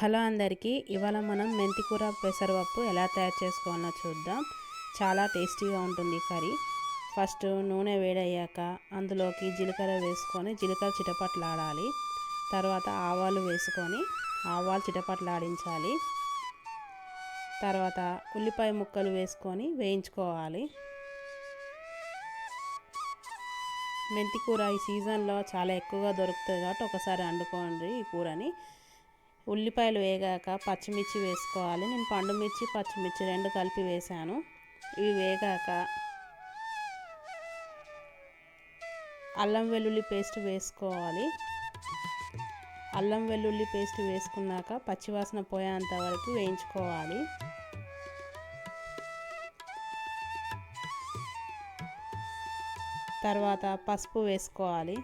Hello అందరికీ ఇవాళ మనం మెంతికూర పెసరపప్పు ఎలా తయారు చేసుకోవాలో చూద్దాం. చాలా టేస్టీగా ఉంటుంది కర్రీ. ఫస్ట్ నూనె వేడయ్యాక అందులోకి జీలకర్ర వేసుకొని జీలకర్ర చిటపట్లాడాలి. తర్వాత ఆవాలు వేసుకొని ఆవాలు చిటపట్లాడించాలి. తర్వాత ఉల్లిపాయ ముక్కలు వేసుకొని వేయించుకోవాలి. మెంతి కూర ఈ సీజన్లో చాలా ఎక్కువగా దొరుకుతుంది కాబట్టి ఒకసారి వండుకోండి ఈ కూరని. ఉల్లిపాయలు వేగాక పచ్చిమిర్చి వేసుకోవాలి. నేను పండుమిర్చి పచ్చిమిర్చి రెండు కలిపి వేసాను ఇవి వేగాక అల్లం వెల్లుల్లి పేస్ట్ వేసుకోవాలి. అల్లం వెల్లుల్లి పేస్ట్ వేసుకున్నాక పచ్చివాసన పోయేంత వరకు వేయించుకోవాలి. తర్వాత పసుపు వేసుకోవాలి.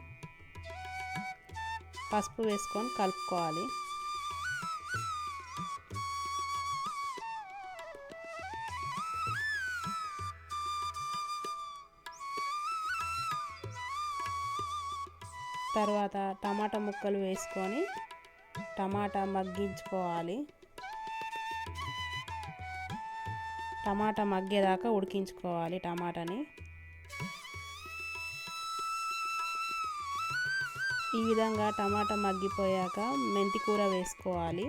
పసుపు వేసుకొని కలుపుకోవాలి. తర్వాత టమాటా ముక్కలు వేసుకొని టమాటా మగ్గించుకోవాలి. టమాటా మగ్గేదాకా ఉడికించుకోవాలి టమాటాని. ఈ విధంగా టమాటా మగ్గిపోయాక మెంతి కూర వేసుకోవాలి.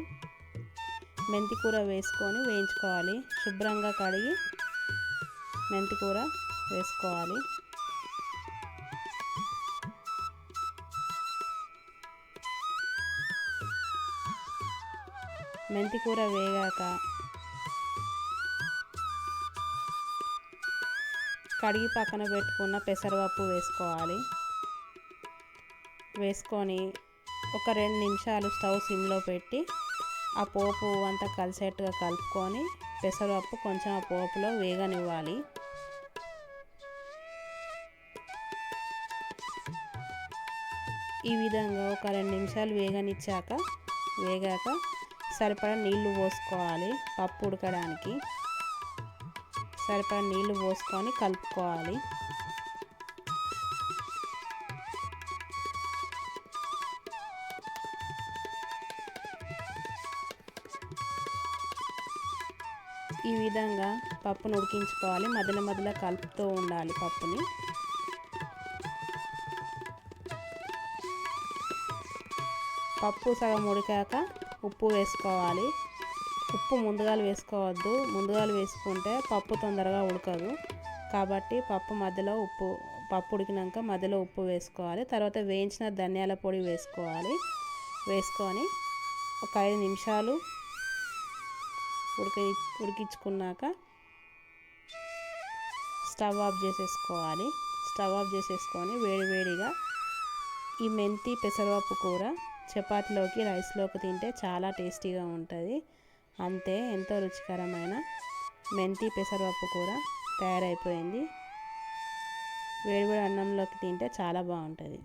మెంతి కూర వేసుకొని వేయించుకోవాలి. శుభ్రంగా కడిగి మెంతి కూర వేసుకోవాలి. మెంతి కూర వేగాక కడిగి పక్కన పెట్టుకున్న పెసరపప్పు వేసుకోవాలి. వేసుకొని ఒక రెండు నిమిషాలు స్టవ్ సిమ్లో పెట్టి ఆ పోపు అంతా కలిసేట్టుగా కలుపుకొని పెసరపప్పు కొంచెం ఆ పోపులో వేగనివ్వాలి. ఈ విధంగా ఒక రెండు నిమిషాలు వేగనిచ్చాక వేగాక సరిపడా నీళ్ళు పోసుకోవాలి పప్పు ఉడకడానికి. సరిపడా నీళ్ళు పోసుకొని కలుపుకోవాలి. ఈ విధంగా పప్పును ఉడికించుకోవాలి. మధ్యలో మధ్యలో కలుపుతూ ఉండాలి పప్పుని. పప్పు సగం ఉడికాక ఉప్పు వేసుకోవాలి. ఉప్పు ముందుగా వేసుకోవద్దు. ముందుగా వేసుకుంటే పప్పు తొందరగా ఉడకదు. కాబట్టి పప్పు మధ్యలో ఉప్పు పప్పు ఉడికినాక మధ్యలో ఉప్పు వేసుకోవాలి. తర్వాత వేయించిన ధనియాల పొడి వేసుకోవాలి. వేసుకొని ఒక ఐదు నిమిషాలు ఉడికి ఉడికించుకున్నాక స్టవ్ ఆఫ్ చేసేసుకోవాలి. స్టవ్ ఆఫ్ చేసేసుకొని వేడివేడిగా ఈ మెంతి పెసరపప్పు కూర చపాతీలోకి రైస్లోకి తింటే చాలా టేస్టీగా ఉంటుంది. అంతే ఎంతో రుచికరమైన మెంతి పెసరపప్పు కూర తయారైపోయింది. వేడివేడి అన్నంలోకి తింటే చాలా బాగుంటుంది.